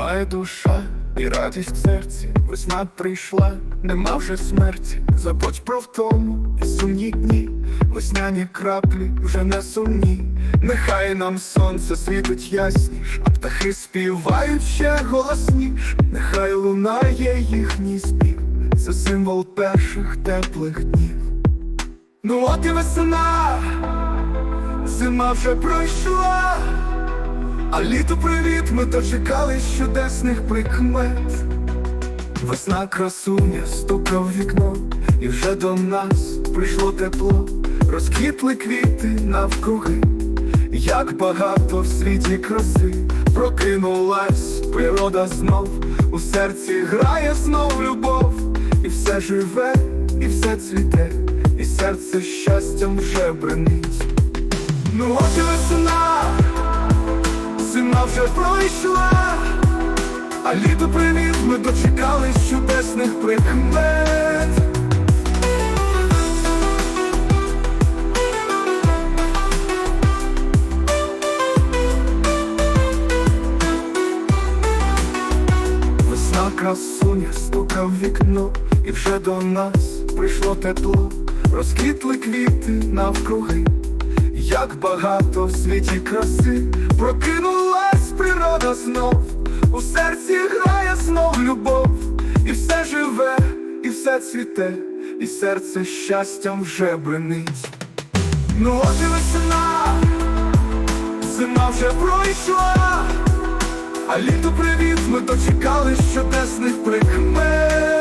співає душа і радість в серці. Весна прийшла, нема вже смерті. Забудь про втому і сумні дні. Весняні краплі вже не сумні. Нехай нам сонце світить ясніш, а птахи співають ще голосніш. Нехай лунає їхній спів. Це символ перших теплих днів. Ну от і весна, зима вже пройшла. Літо привіт, ми дочекались чудесних прикмет. Весна красуня стука в вікно, і вже до нас прийшло тепло, розквітли квіти навкруги, як багато в світі краси, прокинулась природа знов, у серці грає знов любов, і все живе, і все цвіте, і серце щастям вже бренить. Ну от і весна. Зима вже пройшла, а літо привіт, ми дочекались чудесних прикмет. Весна красуня стука в вікно, і вже до нас прийшло тепло, розквітли квіти навкруги. Як багато в світі краси природа знов, у серці грає знов любов, і все живе, і все цвіте, і серце щастям вже бренить. Ну от і весна, зима вже пройшла, а літо привіт, ми дочекали чудесних прикмет.